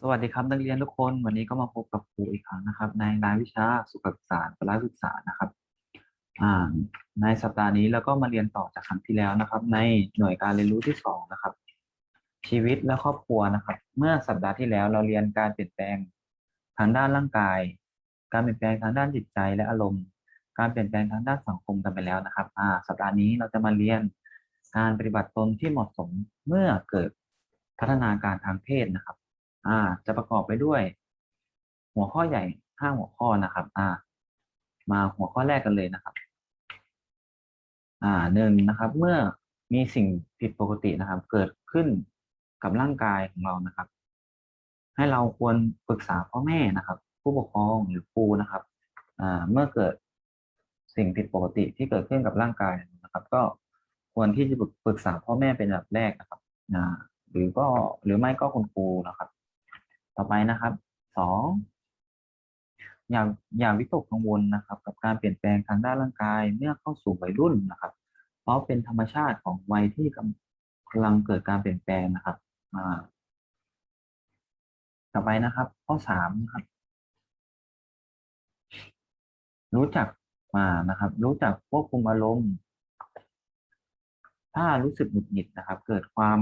สวัสดีครับนักเรียนทุกคนวันนี้ก็มาพบกับครูอีกครั้งนะครับ ในรายวิชาสุขศึกษาพละศึกษานะครับในสัปดาห์นี้เราก็มาเรียนต่อจากครั้งที่แล้วนะครับ ในหน่วยการเรียนรู้ที่สองนะครับ ชีวิตและครอบครัวนะครับ เมื่อสัปดาห์ที่แล้วเราเรียนการเปลี่ยนแปลงทางด้านร่างกาย การเปลี่ยนแปลงทางด้านจิตใจและอารมณ์ การเปลี่ยนแปลงทางด้านสังคมกันไปแล้วนะครับสัปดาห์นี้เราจะมาเรียนการปฏิบัติตนที่เหมาะสมเมื่อเกิดพัฒนาการทางเพศนะครับ อ่า จะประกอบไปด้วย หัวข้อใหญ่ห้าหัวข้อนะครับ อ่า มาหัวข้อแรกกันเลยนะครับ อ่าหนึ่งนะครับ เมื่อมีสิ่งผิดปกตินะครับ เกิดขึ้นกับร่างกายของเรานะครับ ให้เราควรปรึกษาพ่อแม่นะครับ ผู้ปกครองหรือครูนะครับ อ่า เมื่อเกิดสิ่งผิดปกติที่เกิดขึ้นกับร่างกายนะครับ ก็ควรที่จะปรึกษาพ่อแม่เป็นอันดับแรกนะครับ อ่า หรือก็หรือไม่ก็คุณครูนะครับ ต่อไปนะครับสองอย่าอย่าวิตกกังวลนะครับ กับการเปลี่ยนแปลงทางด้านร่างกายเมื่อเข้าสู่วัยรุ่นนะครับ เพราะเป็นธรรมชาติของวัยที่กำลังเกิดการเปลี่ยนแปลงนะครับอ่าต่อไปนะครับ ข้อสามนะครับ รู้จักมานะครับ รู้จักควบคุมอารมณ์ ถ้ารู้สึกหงุดหงิดนะครับ เกิดความ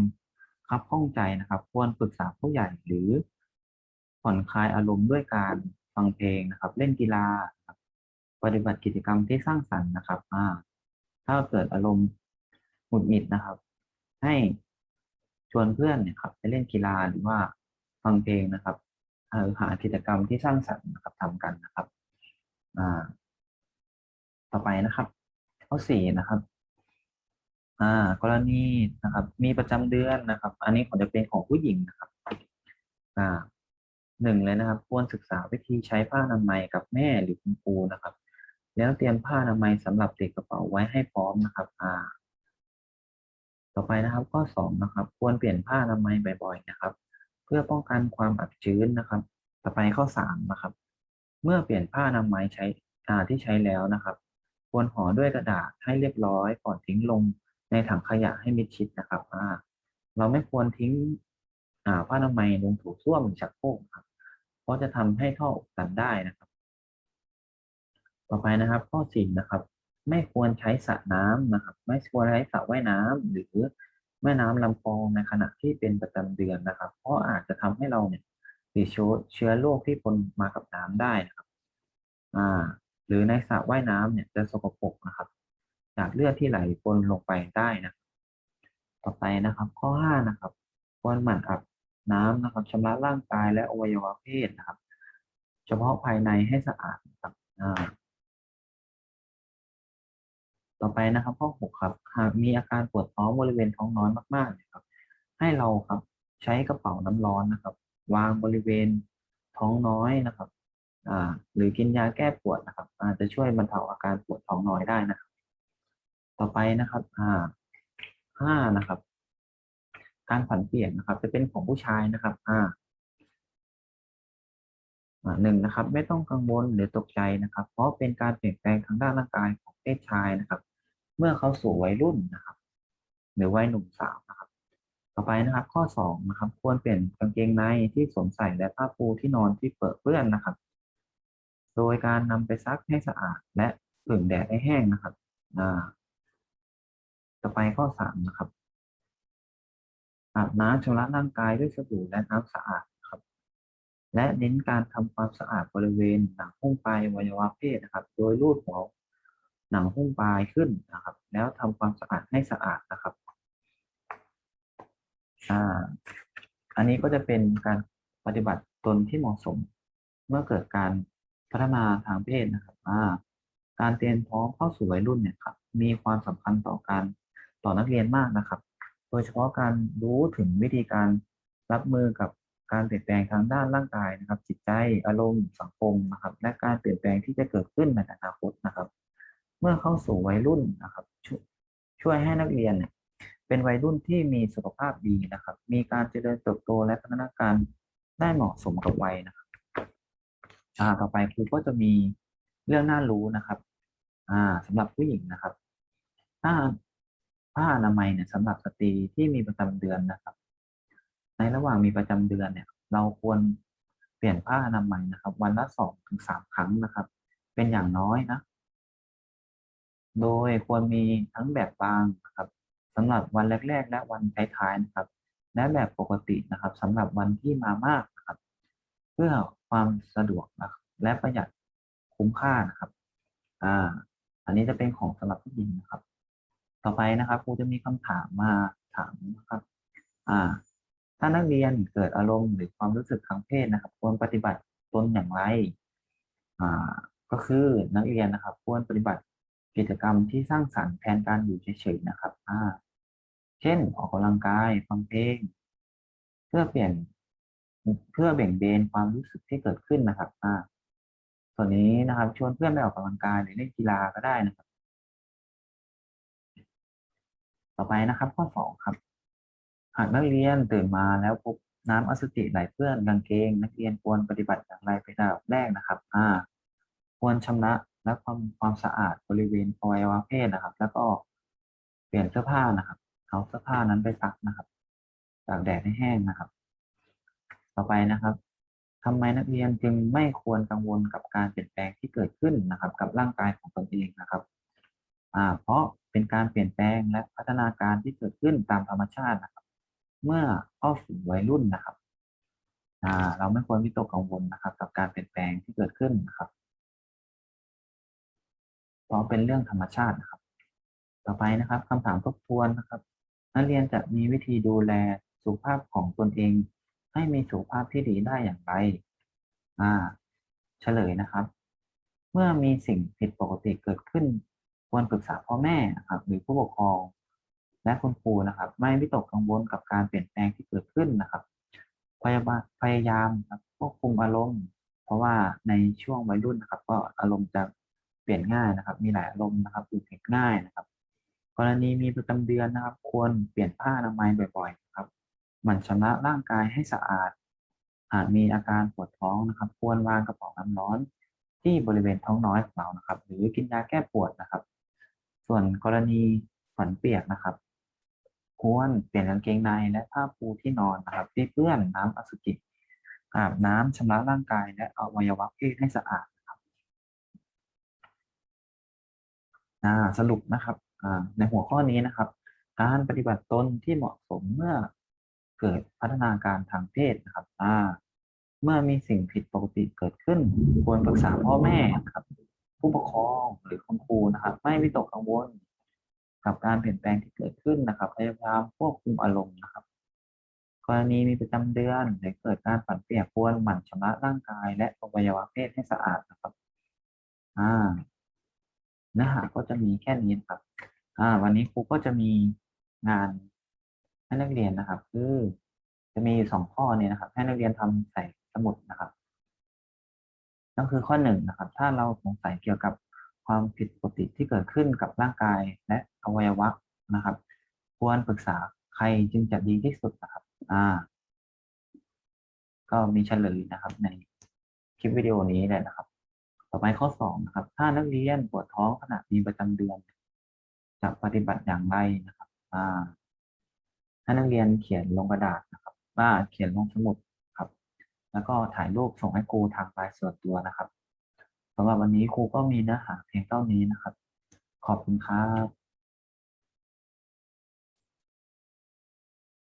คับข้องใจนะครับ ควรปรึกษาผู้ใหญ่หรือ ผ่อนคลายอารมณ์ด้วยการฟังเพลงนะครับ เล่นกีฬาปฏิบัติกิจกรรมที่สร้างสรรค์นะครับอ่าถ้าเกิดอารมณ์หงุดหงิดนะครับ ให้ชวนเพื่อนเนี่ยครับไปเล่นกีฬาหรือว่าฟังเพลงนะครับหากิจกรรมที่สร้างสรรค์นะครับทำกันนะครับอ่าต่อไปนะครับข้อสี่นะครับอ่ากรณีนะครับ มีประจำเดือนนะครับ อันนี้ขอจะเป็นของผู้หญิงนะครับอ่า หนึ่งเลยนะครับ ควรศึกษาวิธีใช้ผ้าอนามัยกับแม่หรือคุณครูนะครับ แล้วเตรียมผ้าอนามัยสำหรับติดกกระเป๋าไว้ให้พร้อมนะครับอ่าต่อไปนะครับข้อสองนะครับ ควรเปลี่ยนผ้าอนามัยบ่อยๆนะครับ เพื่อป้องกันความอับชื้นนะครับ ต่อไปข้อสามนะครับ เมื่อเปลี่ยนผ้าอนามัยใช้อ่าที่ใช้แล้วนะครับ ควรห่อด้วยกระดาษให้เรียบร้อยก่อนทิ้งลงในถังขยะให้มิดชิดนะครับอ่าเราไม่ควรทิ้ง ผ้าอนามัยลงถูส้วมชักโครกครับเพราะจะทำให้ท่ออุดตันได้นะครับ ต่อไปนะครับ ข้อสี่นะครับ ไม่ควรใช้สระน้ำนะครับ ไม่ควรใช้สระว่ายน้ำหรือแม่น้ำลำคลองในขณะที่เป็นประจำเดือนนะครับ เพราะอาจจะทำให้เราเนี่ยติดเชื้อโรคที่ปนมากับน้ำได้นะครับอ่าหรือในสระว่ายน้ำเนี่ยจะสกปรกนะครับ จากเลือดที่ไหลปนลงไปได้นะ ต่อไปนะครับ ข้อห้านะครับควรหมั่นอาบ น้ำนะครับชำระร่างกายและอวัยวะเพศนะครับ เฉพาะภายในให้สะอาดนะครับต่อไปนะครับข้อหกครับหากมีอาการปวดท้องบริเวณท้องน้อยมากๆเนี่ยครับ ให้เราครับใช้กระเป๋าน้ำร้อนนะครับ วางบริเวณท้องน้อยนะครับหรือกินยาแก้ปวดนะครับอาจจะช่วยบรรเทาอาการปวดท้องน้อยได้นะครับ ต่อไปนะครับอ่าห้านะครับ การผันเปลี่ยนนะครับ จะเป็นของผู้ชายนะครับอ่าหนึ่งนะครับ ไม่ต้องกังวลหรือตกใจนะครับ เพราะเป็นการเปลี่ยนแปลงทางด้านร่างกายของเพศชายนะครับ เมื่อเขาสู่วัยรุ่นนะครับ หรือวัยหนุ่มสาวนะครับ ต่อไปนะครับ ข้อสองนะครับ ควรเปลี่ยนกางเกงในที่สวมใส่และผ้าปูที่นอนที่เปิดเปื้อนนะครับ โดยการนำไปซักให้สะอาดและผึ่งแดดให้แห้งนะครับอ่าต่อไปข้อสามนะครับ อาบน้ำชำระร่างกายด้วยสบู่และน้ำสะอาดครับ และเน้นการทำความสะอาดบริเวณหนังหุ้มปลายวัยวะเพศนะครับ โดยรูดหัวหนังหุ้มปลายขึ้นนะครับ แล้วทำความสะอาดให้สะอาดนะครับอ่าอันนี้ก็จะเป็นการปฏิบัติตนที่เหมาะสม เมื่อเกิดการพัฒนาทางเพศนะครับอ่าการเตรียมพร้อมเข้าสู่วัยรุ่นเนี่ยครับมีความสำคัญต่อการต่อนักเรียนมากนะครับ ดยเฉพาะการรู้ถึงวิธีการรับมือกับการเปลี่ยนแปลงทางด้านร่างกายนะครับ จิตใจอารมณ์สังคมนะครับ และการเปลี่ยนแปลงที่จะเกิดขึ้นในอนาคตนะครับ เมื่อเข้าสู่วัยรุ่นนะครับชช่วยให้นักเรียนเนี่ยเป็นวัยรุ่นที่มีสุขภาพดีนะครับ มีการเจริญเติบโตและพัฒนาการได้เหมาะสมกับวัยนะครับอ่าต่อไปครูก็จะมีเรื่องน่ารู้นะครับ อ่าสำหรับผู้หญิงนะครับ ถ้า ผ้าอนามัยเนี่ยสำหรับสตรีที่มีประจำเดือนนะครับ ในระหว่างมีประจำเดือนเนี่ย เราควรเปลี่ยนผ้าอนามัยนะครับ วันละสองถึงสามครั้งนะครับ เป็นอย่างน้อยนะ โดยควรมีทั้งแบบบางนะครับสำหรับวันแรก ๆ และวันท้ายๆนะครับ และแบบปกตินะครับสำหรับวันที่มามากนะครับ เพื่อความสะดวกนะครับและประหยัดคุ้มค่านะครับ อ่า อันนี้จะเป็นของสำหรับผู้หญิงนะครับ ต่อไปนะครับครูจะมีคำถามมาถามนะครับ อ่า ถ้านักเรียนเกิดอารมณ์หรือความรู้สึกทางเพศนะครับ ควรปฏิบัติตนอย่างไร อ่า ก็คือนักเรียนนะครับ ควรปฏิบัติกิจกรรมที่สร้างสรรค์แทนการอยู่เฉยๆนะครับ อ่า เช่น ออกกำลังกายฟังเพลงเพื่อเปลี่ยนเพื่อเบ่งเบนความรู้สึกที่เกิดขึ้นนะครับ อ่าส่วนนี้นะครับ ชวนเพื่อนไปออกกำลังกายหรือเล่นกีฬาก็ได้นะครับ ต่อไปนะครับ ข้อสองครับ หากนักเรียนตื่นมาแล้วพบน้ำอสุจิไหลเปื้อนกางเกง นักเรียนควรปฏิบัติอย่างไรเป็นอันดับแรกนะครับ อ่า ควรชำระและความความสะอาดบริเวณอวัยวะเพศนะครับ แล้วก็เปลี่ยนเสื้อผ้านะครับ เอาเสื้อผ้านั้นไปซักนะครับตากแดดให้แห้งนะครับ ต่อไปนะครับทำไมนักเรียนจึงไม่ควรกังวลกับการเปลี่ยนแปลงที่เกิดขึ้นนะครับ กับร่างกายของตนเองนะครับ อ่า เพราะ เป็นการเปลี่ยนแปลงและพัฒนาการที่เกิดขึ้นตามธรรมชาตินะครับ เมื่อเข้าสู่วัยรุ่นนะครับเราไม่ควรวิตกกังวลนะครับ กับการเปลี่ยนแปลงที่เกิดขึ้นนะครับเพราะเป็นเรื่องธรรมชาตินะครับ ต่อไปนะครับคำถามทบทวนนะครับ นักเรียนจะมีวิธีดูแลสุขภาพของตนเอง ให้มีสุขภาพที่ดีได้อย่างไรอ่า เฉลยนะครับ เมื่อมีสิ่งผิดปกติเกิดขึ้น ควรปรึกษาพ่อแม่ครับหรือผู้ปกครอง และคุณครูนะครับ ไม่วิตกกังวลกับการเปลี่ยนแปลงที่เกิดขึ้นนะครับ พยาบาพยายามควบคุมอารมณ์ เพราะว่าในช่วงวัยรุ่นนะครับ ก็อารมณ์จะเปลี่ยนง่ายนะครับ มีหลายอารมณ์นะครับถูกเห็นง่ายนะครับ กรณีมีประจำเดือนนะครับ ควรเปลี่ยนผ้าอนามัยบ่อยๆนะครับหมั่นชำระร่างกายให้สะอาดหากมีอาการปวดท้องนะครับ ควรวางกระป๋าน้ำร้อนที่บริเวณท้องน้อยของเรานะครับ หรือกินยาแก้ปวดนะครับ ส่วนกรณีฝันเปียกนะครับ ควรเปลี่ยนกางเกงในและผ้าปูที่นอนนะครับที่เปื้อนน้ำอสุจิอาบน้ำชำระร่างกายและอวัยวะเพศให้สะอาดนะครับสรุปนะครับในหัวข้อนี้นะครับ การปฏิบัติตนที่เหมาะสมเมื่อเกิดพัฒนาการทางเพศนะครับเมื่อมีสิ่งผิดปกติเกิดขึ้น ควรปรึกษาพ่อแม่ครับ ผู้ปกครองหรือคุณครูนะครับไม่วิตกกังวลกับการเปลี่ยนแปลงที่เกิดขึ้นนะครับพยายามควบคุมอารมณ์นะครับ กรณีมีประจำเดือนหรือเกิดการฝันเปียกควรหมั่นชำระร่างกาย และอวัยวะเพศให้สะอาดนะครับ อ่าเนื้อหาก็จะมีแค่นี้นครับ อ่า วันนี้ครูก็จะมีงานให้นักเรียนนะครับ คือจะมีสองข้อนี้นะครับ ให้นักเรียนทำใส่สมุดนะครับ นั่นคือข้อหนึ่งนะครับ ถ้าเราสงสัยเกี่ยวกับความผิดปกติที่เกิดขึ้นกับร่างกายและอวัยวะนะครับ ควรปรึกษาใครจึงจะดีที่สุดนะครับอ่าก็มีเฉลยนะครับ ในคลิปวิดีโอนี้เลยนะครับ ต่อไปข้อสองนะครับ ถ้านักเรียนปวดท้องขณะมีประจำเดือน จะปฏิบัติอย่างไรนะครับอ่าให้นักเรียนเขียนลงกระดาษนะครับว่าเขียนลงสมุด แล้วก็ถ่ายรูปส่งให้ครูทางไลน์ส่วนตัวนะครับสำหรับวันนี้ครูก็มีเนื้อหาเพียงเท่านี้นะครับ ขอบคุณครับ